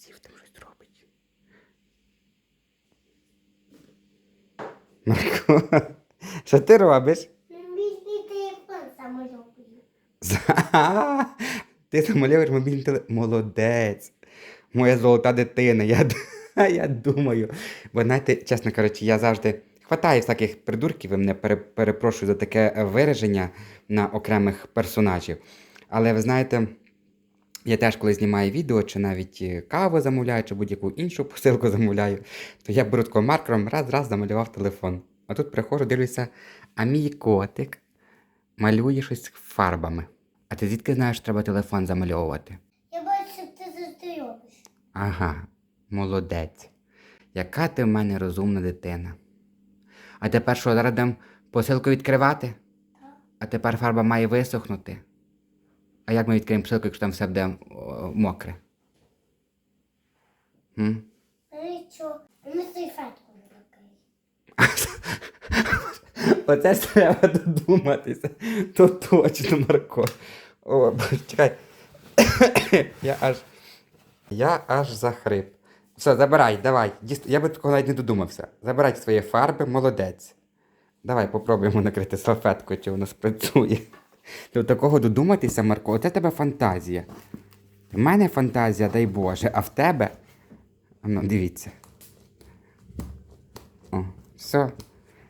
Стів там щось робить. Марко, що ти робиш? Мій телефон самольовий. За- Ти замалюєш мобільний телефон. Молодець. Моя золота дитина. Я, я думаю. Бо знаєте, чесно кажучи, я завжди хватаю всяких придурків, ви мене перепрошую за таке вираження на окремих персонажів. Але ви знаєте, я теж коли знімаю відео, чи навіть е, каву замовляю, чи будь-яку іншу посилку замовляю, то я беру такого маркером раз-раз замалював телефон. А тут приходжу, дивлюся, а мій котик малює щось фарбами. А ти звідки знаєш, що треба телефон замальовувати? Я бачу, що ти завжди робиш. Ага, молодець. Яка ти в мене розумна дитина. А тепер що, зараз дам посилку відкривати? А тепер фарба має висохнути. А як ми відкриємо посилку, якщо там все буде о, мокре? М? Ну ми з фетку накрили. Оце ж треба додуматися. То точно, Марко. О, боже, чекай. Я аж. Я аж захрип. Все, забирай, давай. Діст- Я би такого навіть не додумався. Забирай свої фарби, молодець. Давай попробуємо накрити салфеткою, чи воно спрацює. До такого додуматися, Марко, оце тебе фантазія. В мене фантазія, дай Боже, а в тебе. Ну, дивіться. О, все.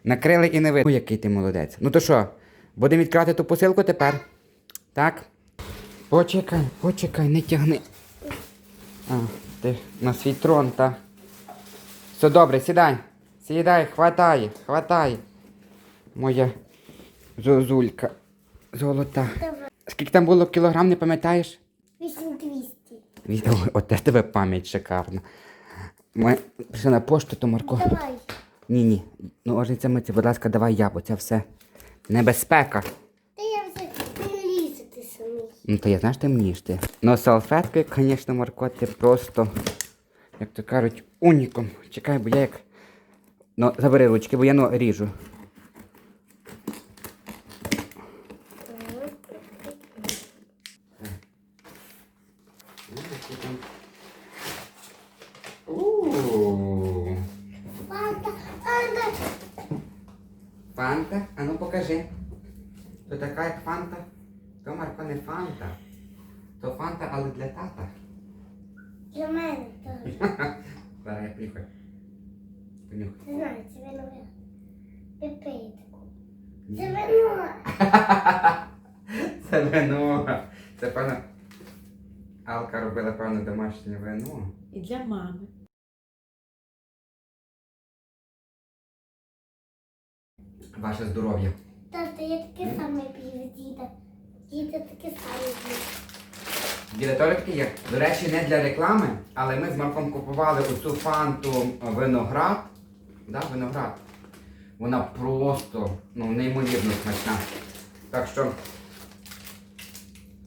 Накрили і не видно. Який ти молодець. Ну то що, будемо відкривати ту посилку тепер? Так? Почекай, почекай, не тягни. А, ти на свій трон, та. Все добре, сідай. Сідай, хватай, хватай. Моя зозулька. Золота. Скільки там було кілограм, не пам'ятаєш? 8200. Від- Ой, Оте тебе пам'ять шикарна. Ми прийшли на пошту, то Марко. Давай. Ні, ні. Ну, це, будь ласка, давай я, бо це все небезпека. Та я вже не лізу ти самий. Ну, то я знаєш, ти мніш ти. Ну, салфетки, звісно, Марко, ти просто, як то кажуть, унікум. Чекай, бо я як. Ну, забери ручки, бо я ну ріжу. Ууу. Фанта, фанта. Фанта? А ну покажи. То така як фанта. То Марко не фанта. То фанта, але для тата. Для мене теж. Зараз я понюхаю. Понюхай. Ти знаєш, це вино. Пипей таку. Це вино. Це вино. Це певно. Алка робила певно домашнє вино. І для мами. Ваше здоров'я. Тата, я таке саме п'ю діда. Діда таке саме п'є. Біля торики є. До речі, не для реклами, але ми з Марком купували оцю фанту виноград. Да, виноград. Вона просто ну, неймовірно смачна. Так що.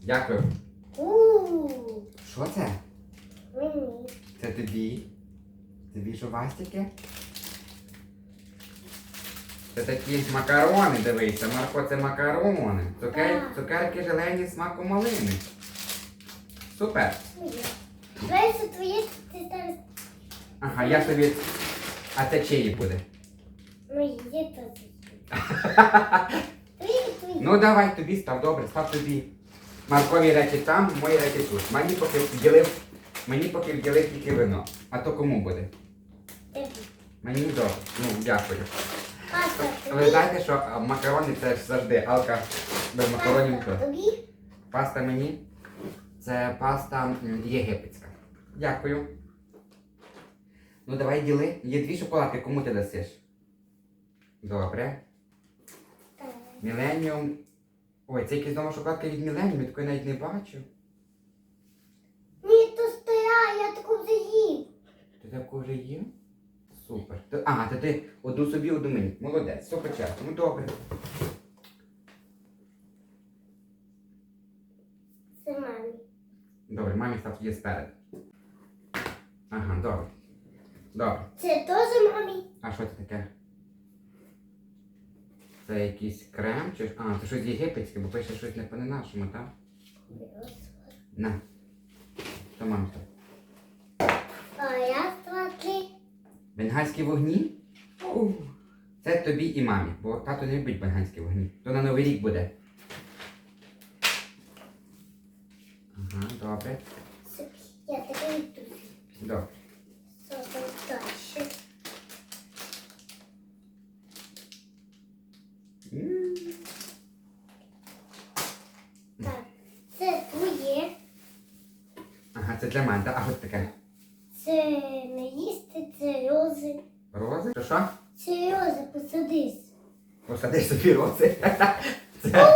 Дякую. Що це? Мені. Це тобі? Тобі жувастики? Це такі макарони, дивися, Марко, це макарони. Цукер... Цукерки желені смаку малини. Супер. Знаєш, що твоє ти зараз Ага, я собі. А це чиї буде? теж. Твоє, твоє. Ну давай тобі став, добре, став тобі. Маркові речі там, мої речі тут. Мені поки вділив, мені поки вділив тільки вино. А то кому буде? Мені добре. Ну, дякую. Ви знаєте, що макарони це ж завжди алка без макаронів. Паста, то. Паста мені. Це паста єгипетська. Дякую. Ну давай діли. Є дві шоколадки, кому ти дасиш? Добре. Міленіум. Ой, це якась нова шоколадка від Міленіум, я такої навіть не бачу. Ні, то стара, я таку вже їв. Ти таку вже є? Супер. А, то ти одну собі, одну мені. Молодець, все по. Ну добре. Це мамі. Добре, мамі став є спереду. Ага, добре. Добре. Це теж мамі. А що це таке? Це якийсь крем чи. А, це щось єгипетське, бо пише щось не по-нашому, так? На. То мамі. став. Бенгальські вогні? Це тобі і мамі, бо тато не любить бенгальські вогні. То на Новий рік буде. Ага, добре. Я тебе. Добре. Що там далі? М. Так, це твоє. Ага, це для мене, так? А от таке. Це не їсти, це рози. Рози? Що що? Це рози, посадись. Посади собі рози. Це...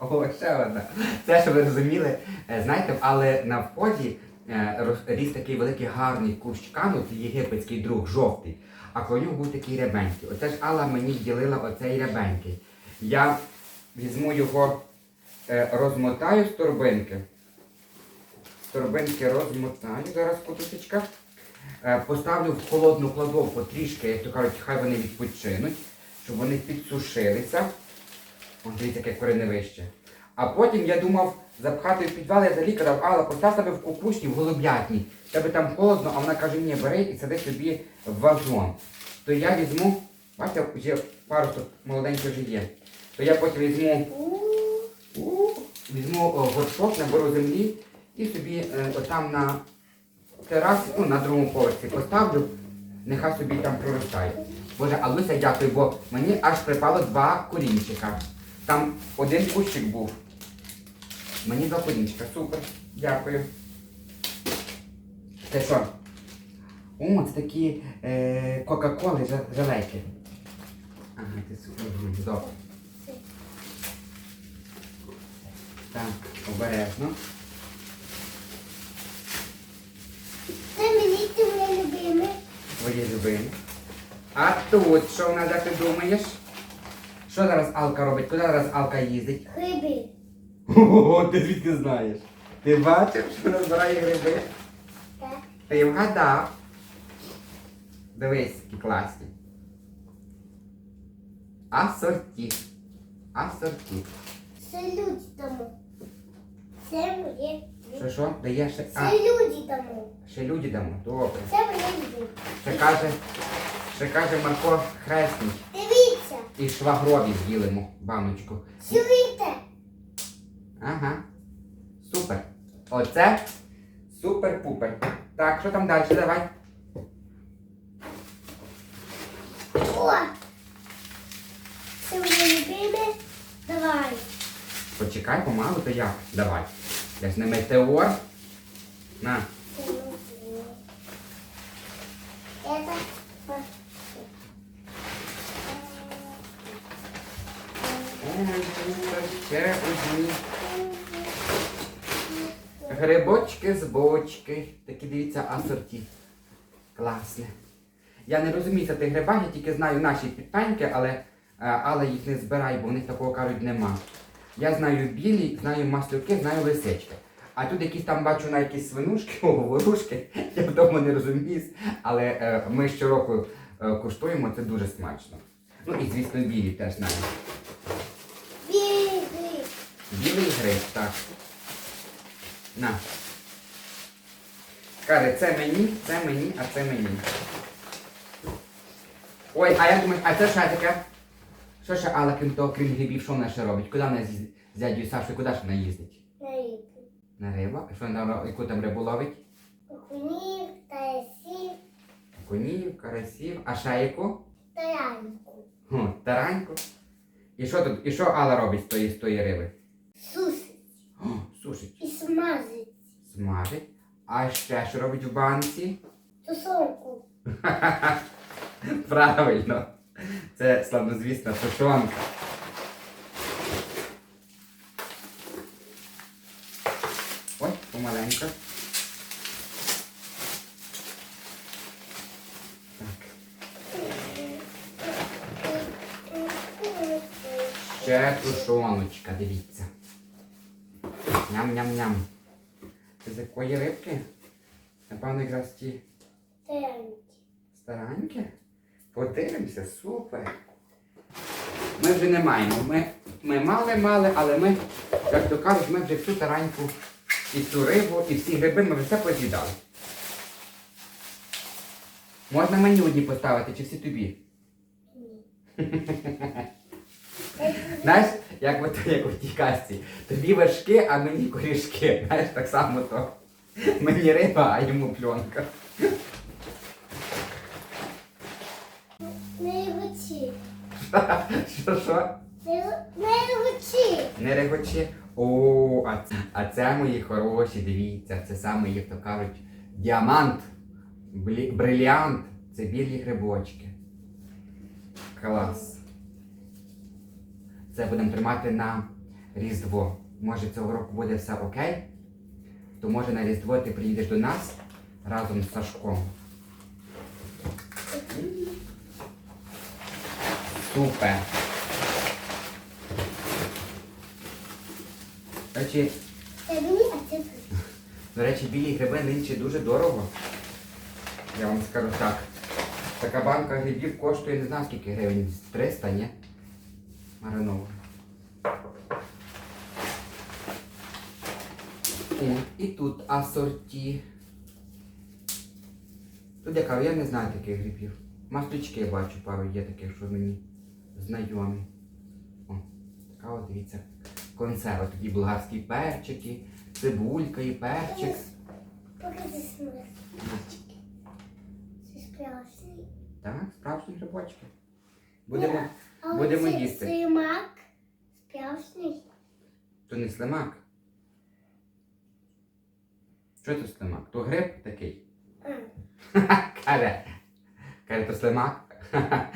О! Ще одна. Це, що ви розуміли, е, знаєте, але на вході е, ріс такий великий гарний кущ кану, це єгипетський друг, жовтий. А коло нього був такий рябенький. Оце ж Алла мені ділила оцей рябенький. Я візьму його, е, розмотаю з торбинки. Торбинки розмотаю зараз подушечка. Е, Поставлю в холодну кладовку трішки, як то кажуть, хай вони відпочинуть, щоб вони підсушилися. Ось дивіться, яке кореневище. А потім я думав запхати в підвал, я взагалі казав, Алла, постав себе в кукушні, в голуб'ятні. Тебе там холодно, а вона каже, ні, бери і сади собі в вазон. То я візьму, бачите, вже пару тут молоденьких вже є. То я потім візьму, візьму горшок, наберу землі і собі е, отам на терасі, ну на другому поверсі поставлю, нехай собі там проростає. Боже, а Луся, дякую, бо мені аж припало два корінчика. Там один кущик був. Мені два корінчика. Супер. Дякую. Це що? О, це такі е, Кока-Коли жа- жалейки. Ага, ти супер. Добре. Так, обережно. Це мені ти моє любиме. Твої любимі. А тут що в нас, як ти думаєш? Що зараз Алка робить? Куди зараз Алка їздить? Гриби. Ого, ти звідки знаєш? Ти бачив, що вона збирає гриби? Так. Ти вгадав. Дивись, які класні. Асорті. Асорті. Люди тому. Це моє. Що що? Дає ще. А, Це люди тому. ще люди дамо. Добре. Це любиме. Ще каже, ще каже Марко хресний. Дивіться. І швагрові з'їлимо баночку. Чуєте? Ага. Супер. Оце супер-пупер. Так, що там далі? Давай. О! Це моє любиме. Давай. Почекай помалу, то як? Давай. Не метеор. На. Це ще одні. Грибочки з бочки. Такі дивіться асорті. Класне. Я не розумію за тих грибах, я тільки знаю наші підтаньки, але, е, але їх не збирай, бо в них такого кажуть нема. Я знаю білі, знаю маслюки, знаю лисички. А тут якісь там бачу на якісь свинушки, о, ворушки, я вдома не розумію, але е, ми щороку е, куштуємо, це дуже смачно. Ну і звісно білі теж знаю. Біги. Білий гриб, так. На. Каже, це мені, це мені, а це мені. Ой, а я думаю, а це що таке? Що ще Алла, крім того, крім грибів, що вона ще робить? Куди вона з, з дядю Сашою, куди ж вона їздить? На ріку. На рибу? А що вона, ро- яку там рибу ловить? Окунів, тарасів, Конів, карасів, а ще яку? тараньку. Хм, тараньку. І що тут? І що Алла робить з тої, з тої риби? Сусить О, сушить, і смазить. смажить. А ще що робить в банці? Тусовку. Правильно. Це славнозвісна тушонка. Ой, помаленько. Ще тушоночка, дивіться. Ням-ням-ням. Це з якої рибки? Напевно, якраз ті Тараньки. стараньки. Подивимося, супер. Ми вже не маємо. Ми, ми мали-мали, але ми, як то кажуть, ми вже всю тараньку і цю рибу, і всі гриби ми вже все поз'їдали. Можна мені одні поставити, чи всі тобі? Ні. Знаєш, як от, як у тій казці. Тобі вершки, а мені корішки. Знаєш, так само то. Мені риба, а йому пленка. Що що? Не не. Не регочи. О, а це, а це мої хороші, дивіться, це саме, як то кажуть, діамант, бриліант. Це білі грибочки. Клас. Це будемо тримати на Різдво. Може цього року буде все окей? То може на Різдво ти приїдеш до нас разом з Сашком. Супер. До речі, Це мені, а це тобі. до речі, білі гриби нинче дуже дорого. Я вам скажу так. Така банка грибів коштує не знаю скільки гривень. 300, ні? Маринова. О, і тут асорті. Тут яка, я не знаю таких грибів. Маслючки я бачу пару є таких, що мені знайомі. О, така от дивіться. Консерва. Тоді болгарські перчики, цибулька і перчик. Покажи смерть. Це справжній. Так, справжні грибочки. Будемо. Але Будемо це їсти. Слимак справжній. То не слимак. Що це слимак? То гриб такий. А, Каже. Каже, то слимак.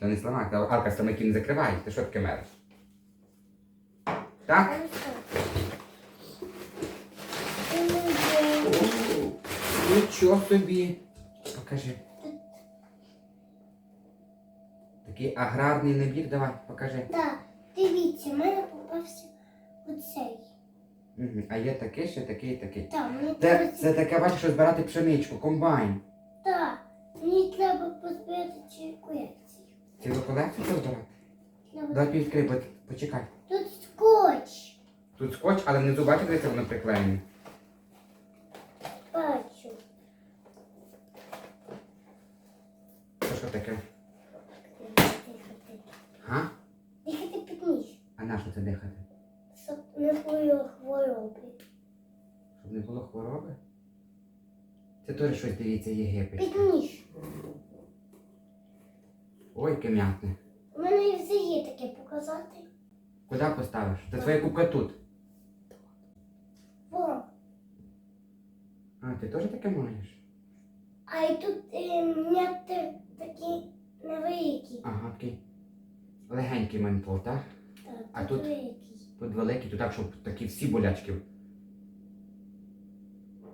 То не слимак, та Алка слимаків не закриває. Ти що таке мериш? Так? Нічого собі. Покажи. Такий аграрний набір, давай, покажи. Так, дивіться, в мене попався оцей. Угу. А є такий, ще такий, такий. Так, мені Це, треба це таке, бачиш, що збирати пшеничку, комбайн. Так, мені треба позбирати цю колекцію. Цілу колекцію? Треба- Давай відкрий, бо почекай. Тут скотч. Тут скотч, але внизу бачите, дивіться, воно приклеєне. Бачу. Це що таке? Дихати. Га? Дихати під. А на що це дихати? Щоб не було хвороби. Щоб не було хвороби? Це теж щось дивіться, Єгипет. Під ніж. Ой, яке м'ятне. У мене і є таке показати. Куди поставиш? Це твоя кубка тут. Во. А, ти теж таке маєш? А і тут е, м'яти такі невеликі. Ага, такий легенький ментол, так? Так, А тут? великі. Тут великий, тут так, щоб такі всі болячки.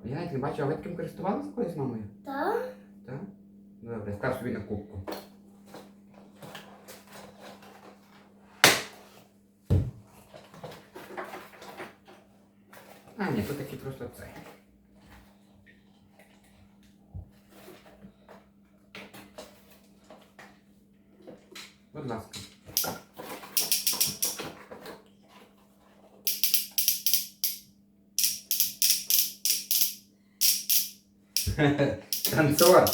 Я навіть не бачу, а ви таким користувалися колись мамою? Так? Так? Добре, став собі на кубку. А, ні, тут такий просто цей. Будь ласка. Танцор.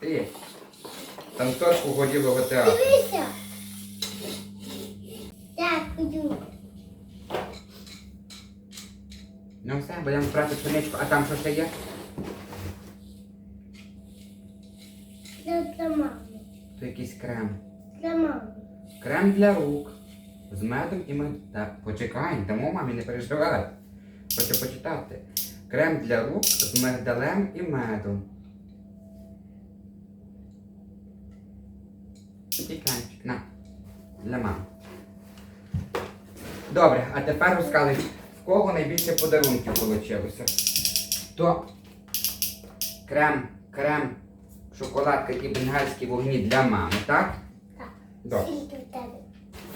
Ти. Танцор угоділого театру. Дивися. Дякую. Ну все, будемо брати пшеничку, а там що ще є? Для, для мами. То якийсь крем. Для мами. Крем для рук. З медом і мед. Так, почекай, дамо мамі, не переживай. Хочу почитати. Крем для рук з мигдалем і медом. Кремчик, на. Для мами. Добре, а тепер розказуй, в кого найбільше подарунків вийшло? То крем, крем, шоколадка і бенгальські вогні для мами, так? Так. Добре. В?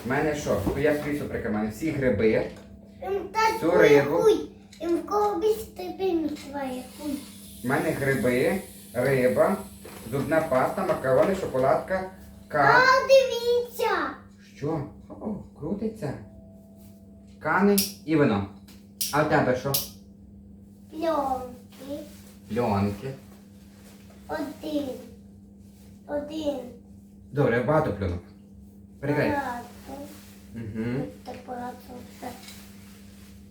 У мене що? Ну я суприка, в всі гриби. Ем, та рибу. Ем, в кого твоє хуй. У мене гриби, риба, зубна паста, макарони, шоколадка, А, дивіться. Що? О, крутиться. Кани і вино. А в тебе що? Пленки. Льонки. Один. Один. Добре, багато плюнок. Передай. Багато. Угу.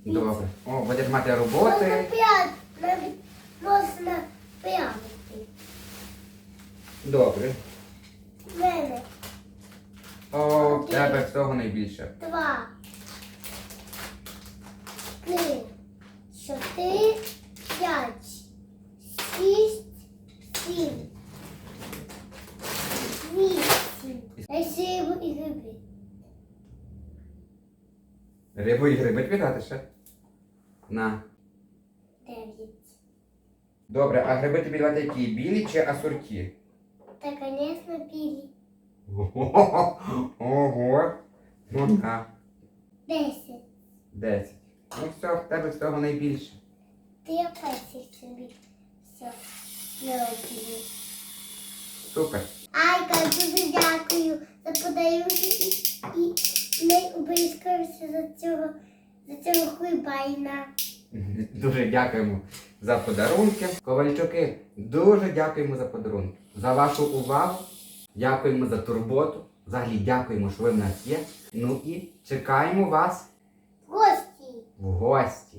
Добре. О, будеш мати Можна роботи. п'ять. Навіть можна п'ятити. Добре. В мене О, в тебе всього найбільше. два. Три. Чотири. П'ять. Шість. Сім. Вісім. Я ще рибу і гриби. Рибу і гриби тобі дати ще. На. Дев'ять. Добре, а гриби тобі давати які? Білі чи асорті? Та, звісно, білі. Ого. Ого. Ну на. Десять. Десять. Ну все, в тебе всього найбільше. Ти я перший собі. Все. Я роблю. Супер. Айка, дуже дякую за подарунки і, не за цього, за цього хлібайна. Дуже дякуємо за подарунки. Ковальчуки, дуже дякуємо за подарунки. За вашу увагу. Дякуємо за турботу. Взагалі дякуємо, що ви в нас є. Ну і чекаємо вас в Гості. в гості.